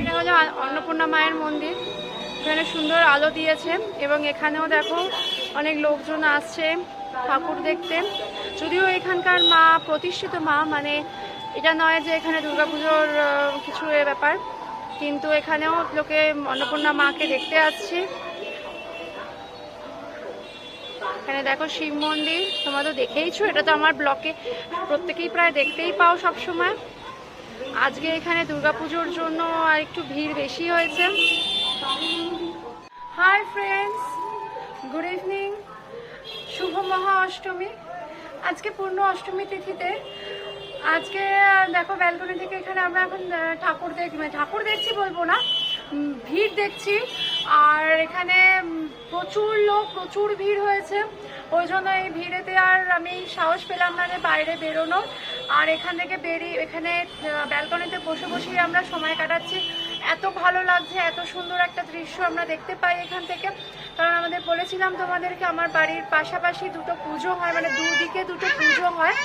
এটা হলো অন্নপূর্ণা মায়ের মন্দির। এখানে সুন্দর আলো দিয়েছে এবং এখানেও দেখো অনেক লোকজন আসছে ঠাকুর দেখতে। যদিও এখানকার মা, প্রতিষ্ঠিত মা মানে এটা নয় যে এখানে দুর্গাপুজোর কিছু ব্যাপার। কিন্তু এখানেও লোকে অন্নপূর্ণা মাকে দেখতে আসছে। এখানে দেখো শিব মন্দির। তোমরা তো দেখেইছো, এটা তো আমার ব্লকে প্রত্যেকেই প্রায় দেখতেই পাও সব সময় আজকে এখানে দুর্গাপুজোর জন্য আর একটু ভিড় বেশি হয়েছে। হাই ফ্রেন্ডস গুড ইভিনিং শুভ মহা অষ্টমী আজকে পূর্ণ অষ্টমী তিথিতে। আজকে, দেখো ব্যালকনি থেকে এখানে আমরা এখন ঠাকুর দেখ মানে ঠাকুর দেখছি বলব না ভিড় দেখছি। আর এখানে প্রচুর লোক, প্রচুর ভিড় হয়েছে। ওই জন্য এই ভিড়েতে আর আমি সাহস পেলাম না যে বাইরে বেরোনোর। আর এখান থেকে বেরিয়ে এখানে ব্যালকনিতে বসে বসেই আমরা সময় কাটাচ্ছি। এত ভালো লাগছে এত সুন্দর একটা দৃশ্য আমরা দেখতে পাই এখান থেকে। কারণ আমাদের বলেছিলাম তোমাদেরকে আমার বাড়ির পাশাপাশি দুটো পুজো হয় মানে দুদিকে দুটো পুজো হয়।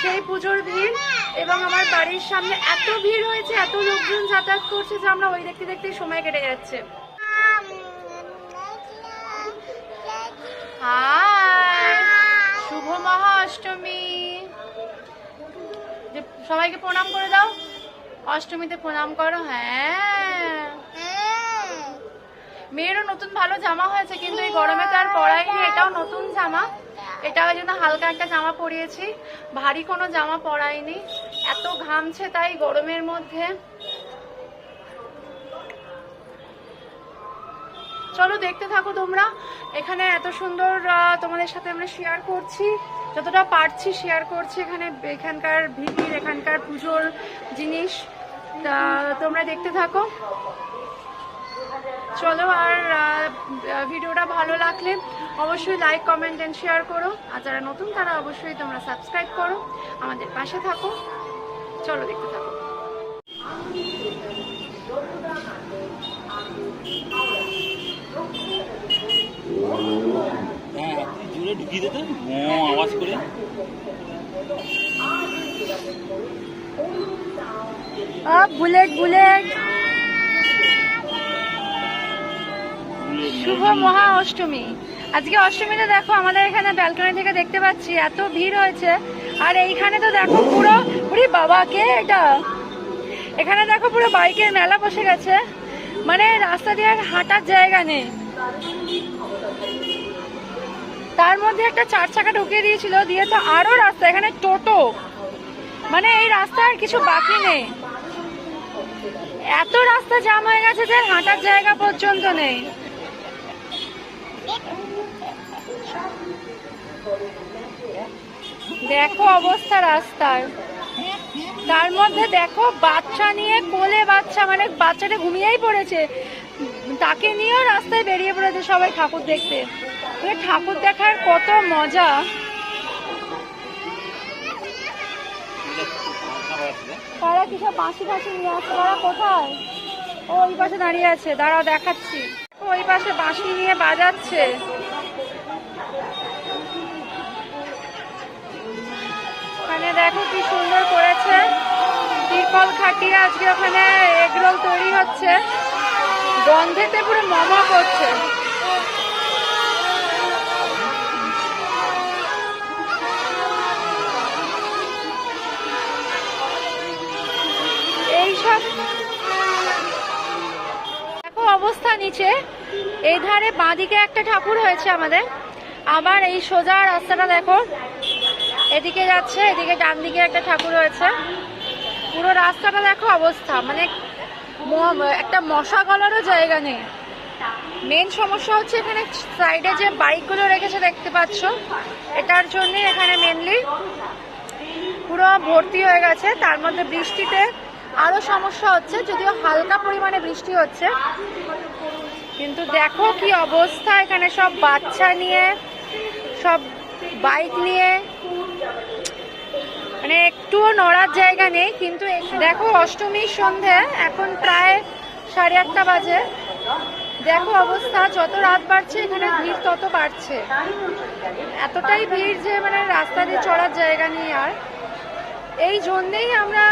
সেই পুজোর ভিড় এবং আমার বাড়ির সামনে এত ভিড় হয়েছে এত লোকজন যাতায়াত করছে যে আমরা ওই দেখতে দেখতেই সময় কেটে যাচ্ছে। হাই শুভ মহা অষ্টমী যে সবাইকে প্রণাম করে দাও। অষ্টমীতে প্রণাম করো হ্যাঁ। মেয়েরও নতুন ভালো জামা হয়েছে, কিন্তু এই গরমে তো আর পরাইনি এটাও নতুন জামা। এটা ওই জন্য হালকা একটা জামা পরিয়েছি। ভারী কোনো জামা পরাইনি। এত ঘামছে তাই গরমের মধ্যে। চলো দেখতে থাকো তোমরা। এখানে এত সুন্দর তোমাদের সাথে আমরা শেয়ার করছি। যতটা পারছি শেয়ার করছি এখানে, এখানকার ভিড়, এখানকার পুজোর জিনিস। তা তোমরা দেখতে থাকো। চলো আর ভিডিওটা ভালো লাগলে অবশ্যই লাইক কমেন্ট এন্ড শেয়ার করো। আর যারা নতুন, তারা অবশ্যই তোমরা সাবস্ক্রাইব করো। আমাদের পাশে থাকো। চলো দেখতে থাকো হ্যাঁ আপনি জোরে ঢুকিয়ে দিত? ম আওয়াজ করে। Bullet bullet. শুভ মহা অষ্টমী আজকে অষ্টমীতে দেখো, আমাদের এখানে ব্যালকনি থেকে দেখতে পাচ্ছি, এত ভিড় হয়েছে। আর এইখানে তো দেখো পুরো পুরি বাবা, কে এটা? এখানে দেখো পুরো বাইকের মেলা বসে গেছে। মানে রাস্তা দিয়ে আর হাঁটার জায়গা নেই। তার মধ্যে একটা চার চাকা ঢুকিয়ে দিয়েছিল, দিয়ে তো আরও রাস্তা, এখানে টোটো। মানে এই রাস্তা আর কিছু বাকি নেই। এত রাস্তা জাম হয়ে গেছে যে হাঁটার জায়গা পর্যন্ত নেই। দেখো অবস্থা রাস্তার। তার মধ্যে দেখো বাচ্চা নিয়ে কোলে বাচ্চা মানে বাচ্চাটা ঘুমিয়েই পড়েছে। তাকে নিয়েও রাস্তায় বেরিয়ে পড়েছে সবাই ঠাকুর দেখতে। ঠাকুর দেখার কত মজা। তারা কিসব বাঁশি ফাঁসি নিয়ে আসছে? তারা কোথায়? ও, ওই পাশে দাঁড়িয়ে আছে। দাঁড়াও, দেখাচ্ছি। ওই পাশে বাঁশি নিয়ে বাজাচ্ছে। ওখানে দেখো কি সুন্দর করেছে। তিরপল খাটিয়ে আজকে ওখানে এগরোল তৈরি হচ্ছে। গন্ধেতে পুরো মমা করছে। এই ধারে বাঁদিকে একটা ঠাকুর হয়েছে আমাদের। আবার এই সোজা রাস্তাটা দেখো। এদিকে যাচ্ছে, এদিকে ডান দিকে একটা ঠাকুর হয়েছে। পুরো রাস্তাটা দেখো অবস্থা মানে একটা মশা গলারও জায়গা নেই। মেন সমস্যা হচ্ছে এখানে সাইডে যে বাইকগুলো রেখেছে দেখতে পাচ্ছ, এটার জন্যই এখানে মেনলি পুরো ভর্তি হয়ে গেছে। তার মধ্যে বৃষ্টিতে আরও সমস্যা হচ্ছে, যদিও হালকা পরিমাণে বৃষ্টি হচ্ছে। কিন্তু দেখো কি অবস্থা, এখানে সব বাচ্চা নিয়ে, সব বাইক নিয়ে। মানে একটুও নড়ার জায়গা নেই, কিন্তু দেখো অষ্টমীর সন্ধে, এখন প্রায় সাড়ে আটটা বাজে। দেখো অবস্থা, যত রাত বাড়ছে, এখানে ভিড় তত বাড়ছে। এতটাই ভিড় যে মানে রাস্তা দিয়ে চড়ার জায়গা নেই আর। এই জন্যেই আমরা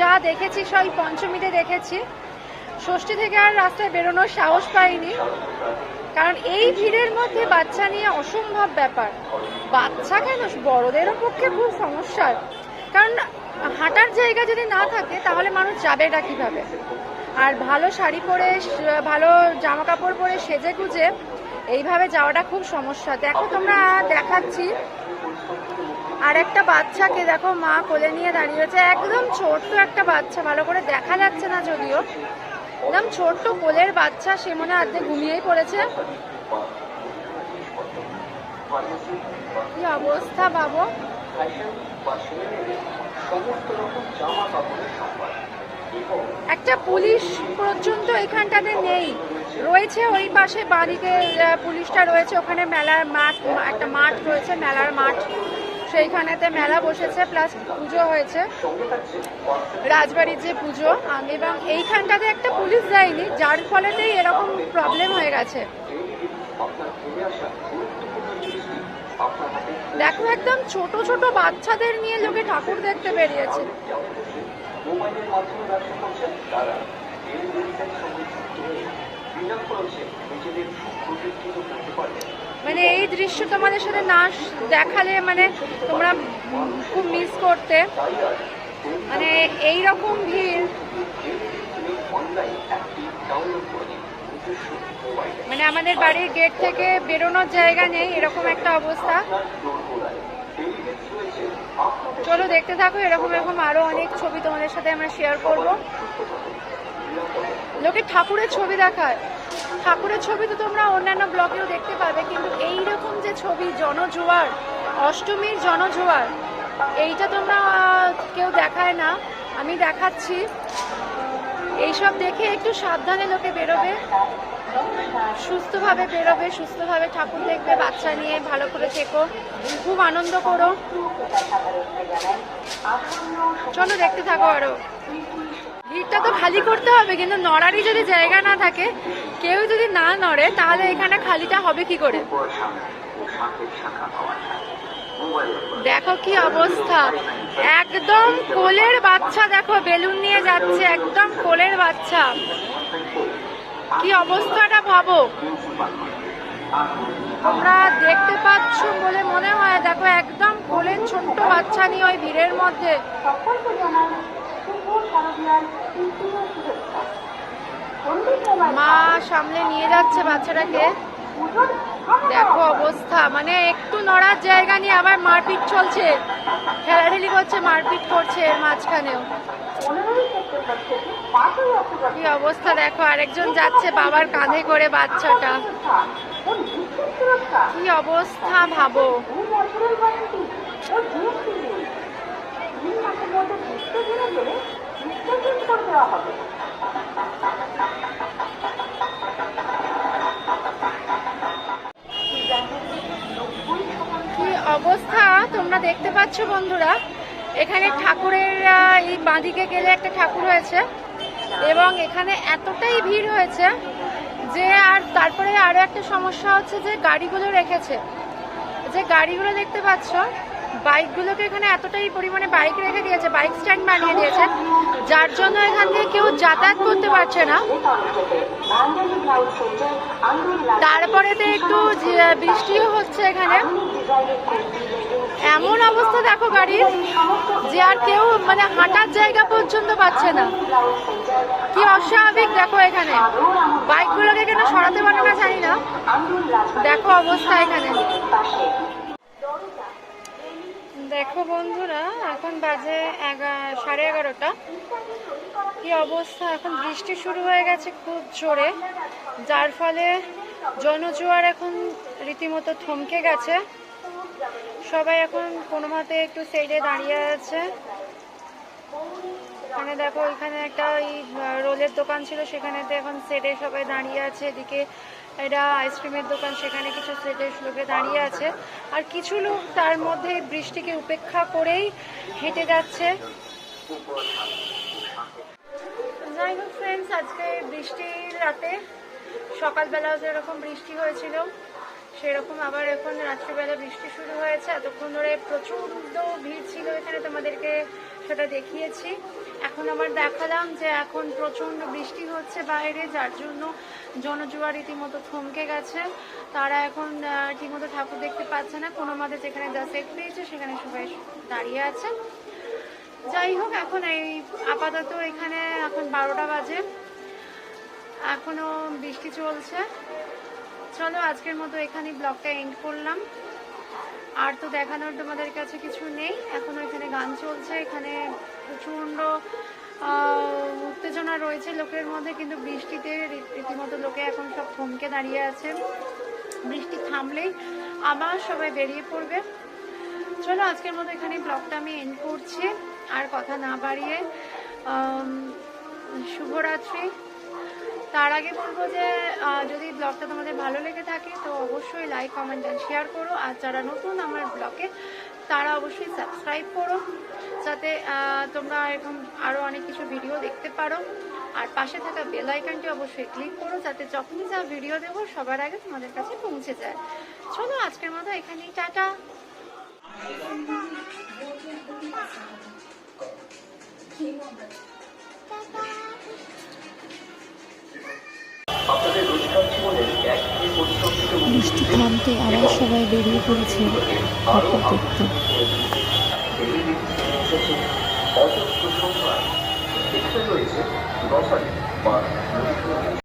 যা দেখেছি, সব পঞ্চমীতে দেখেছি। ষষ্ঠী থেকে আর রাস্তায় বেরোনোর সাহস পাইনি। কারণ এই ভিড়ের মধ্যে বাচ্চা নিয়ে অসম্ভব ব্যাপার। বাচ্চা কেন? বড়দেরও পক্ষে খুব সমস্যার। কারণ হাঁটার জায়গা যদি না থাকে, তাহলে মানুষ যাবেটা কীভাবে? আর ভালো শাড়ি পরে, ভালো জামা কাপড় পরে সেজে গুজে এইভাবে যাওয়াটা খুব সমস্যা। দেখো, তোমরা দেখাচ্ছি। আর একটা বাচ্চাকে দেখো, মা কোলে নিয়ে দাঁড়িয়েছে একদম ছোট্ট একটা বাচ্চা, ভালো করে দেখা যাচ্ছে না যদিও। একদম ছোট্ট কোলের বাচ্চা, সে মনে আর্ধেক ঘুমিয়েই পড়েছে। কি অবস্থা বাবু? একটা পুলিশ পর্যন্ত এখানটাতে নেই। রয়েছে ওই পাশে বাড়িতে পুলিশটা রয়েছে। ওখানে মেলার মাঠ, একটা মাঠ রয়েছে, মেলার মাঠ। সেইখানেতে মেলা বসেছে প্লাস পুজো হয়েছে। রাজবাড়ির যে পুজো এবং এইখানটাতে একটা পুলিশ যায়নি, যার ফলেতেই এরকম প্রবলেম হয়ে গেছে। দেখো একদম ছোট ছোট বাচ্চাদের নিয়ে লোকে ঠাকুর দেখতে বেরিয়েছে। নিজেদের করতে পারবেন মানে এই দৃশ্য তোমাদের সাথে না দেখালে মানে তোমরা খুব মিস করতে। মানে এই রকম ভিড়। মানে আমাদের বাড়ির গেট থেকে বেরোনোর জায়গা নেই, এরকম একটা অবস্থা। চলো দেখতে থাকো, এরকম এরকম আরও অনেক ছবি তোমাদের সাথে আমরা শেয়ার করব। লোকে ঠাকুরের ছবি দেখায়। ঠাকুরের ছবি তো তোমরা অন্যান্য ব্লগেও দেখতে পাবে, কিন্তু এই রকম যে ছবি, জনজোয়ার, অষ্টমীর জনজোয়ার, এইটা তোমরা কেউ দেখায় না। আমি দেখাচ্ছি। এইসব দেখে একটু সাবধানে লোকে বেরোবে, সুস্থভাবে বেরোবে, সুস্থভাবে ঠাকুর দেখবে, বাচ্চা নিয়ে ভালো করে থেকো, খুব আনন্দ করো। চলো দেখতে থাকো আরও। ভিড়টা তো খালি করতে হবে, কিন্তু নড়ারই যদি জায়গা না থাকে, কেউ যদি না নড়ে, তাহলে এখানে খালিটা হবে কি করে? দেখো কি অবস্থা। একদম কোলের বাচ্চা, দেখো, বেলুন নিয়ে যাচ্ছে, একদম কোলের বাচ্চা। কি অবস্থাটা ভাবো? তোমরা দেখতে পাচ্ছ বলে মনে হয়, দেখো, একদম কোলের ছোট্ট বাচ্চা নিয়ে ওই ভিড়ের মধ্যে। মা সামনে নিয়ে যাচ্ছে বাচ্চাটাকে। দেখো অবস্থা মানে একটু নড়ার জায়গা নিয়ে আবার মারপিট চলছে। ঠেলাঠেলি করছে, মারপিট করছে এর মাঝখানেও। কি অবস্থা, দেখো আরেকজন যাচ্ছে বাবার কাঁধে করে বাচ্চাটা। কি অবস্থা ভাবো। তিন মাসের মধ্যে ডিসপ্লে চেঞ্জ করে দেওয়া হবে। অবস্থা? তোমরা দেখতে পাচ্ছ বন্ধুরা, এখানে ঠাকুরের এই বাঁদিকে গেলে একটা ঠাকুর হয়েছে এবং এখানে এতটাই ভিড় হয়েছে যে আর তারপরে আরও একটা সমস্যা হচ্ছে যে গাড়িগুলো রেখেছে। যে গাড়িগুলো দেখতে পাচ্ছ বাইকগুলোকে এখানে এতটাই পরিমাণে বাইক রেখে দিয়েছে, বাইক স্ট্যান্ড বানিয়ে দিয়েছে, যার জন্য এখান থেকে কেউ যাতায়াত করতে পারছে না। তারপরে তো একটু বৃষ্টিও হচ্ছে এখানে। এমন অবস্থা দেখো গাড়ির, যে আর কেউ মানে হাঁটার জায়গা পর্যন্ত পাচ্ছে না। কি অস্বাভাবিক দেখো এখানে। বাইকগুলোকে কেন সরাতে পারে না জানি না। দেখো অবস্থা এখানে। দেখো বন্ধুরা, এখন বাজে সাড়ে এগারোটা। কি অবস্থা? এখন বৃষ্টি শুরু হয়ে গেছে খুব জোরে। যার ফলে জনজোয়ার এখন রীতিমতো থমকে গেছে। সবাই এখন কোনো মতে একটু সাইডে দাঁড়িয়ে আছে। এখানে দেখো এখানে একটা ওই রোলের দোকান ছিল, সেখানেতে এখন সেটে সবাই দাঁড়িয়ে আছে। এদিকে এটা আইসক্রিমের দোকান, সেখানে কিছু সেটে লোকে দাঁড়িয়ে আছে। আর কিছু লোক তার মধ্যে বৃষ্টিকে উপেক্ষা করেই হেঁটে যাচ্ছে। যাই হোক ফ্রেন্ডস আজকে বৃষ্টির রাতে সকালবেলাও যেরকম বৃষ্টি হয়েছিল, সেরকম আবার এখন রাত্রিবেলা বৃষ্টি শুরু হয়েছে। এতক্ষণ ধরে প্রচণ্ড ভিড় ছিল এখানে, তোমাদেরকে সেটা দেখিয়েছি। এখন আবার দেখালাম যে এখন প্রচণ্ড বৃষ্টি হচ্ছে বাইরে, যার জন্য জনজুয়ার রীতিমতো থমকে গেছে। তারা এখন ঠিকমতো ঠাকুর দেখতে পাচ্ছে না। কোনো মতে যেখানে সেট পেয়েছে, সেখানে সবাই দাঁড়িয়ে আছে। যাই হোক, এখন এই আপাতত এখানে এখন বারোটা বাজে। এখনও বৃষ্টি চলছে। চলো, আজকের মতো এখানেই ব্লগটা এন্ড করলাম। আর তো দেখানোর তোমাদের কাছে কিছু নেই। এখনও এখানে গান চলছে। এখানে উত্তেজনা রয়েছে লোকের মধ্যে, কিন্তু বৃষ্টিতে রীতিমতো লোকে এখন সব থমকে দাঁড়িয়ে আছে। বৃষ্টি থামলেই আবার সবাই বেরিয়ে পড়বে। চলো, আজকের মতো এখানে ব্লগটা আমি এন্ড করছি। আর কথা না বাড়িয়ে শুভরাত্রি। তার আগে বলব যে যদি ব্লগটা তোমাদের ভালো লেগে থাকে, তো অবশ্যই লাইক কমেন্ট অ্যান্ড শেয়ার করো। আর যারা নতুন আমার ব্লগে তারা অবশ্যই সাবস্ক্রাইব করো, যাতে তোমরা এরকম আরও অনেক কিছু ভিডিও দেখতে পারো। আর পাশে থাকা বেল আইকনটি অবশ্যই ক্লিক করো, যাতে যখনই যা ভিডিও দেবো, সবার আগে তোমাদের কাছে পৌঁছে যায়। চলো, আজকের মতো এখানেই টাটা। আপনাদের বৃষ্টি থামতে আবার সবাই বেরিয়ে পড়েছে ঠাকুর দেখতে। অজস্র রয়েছে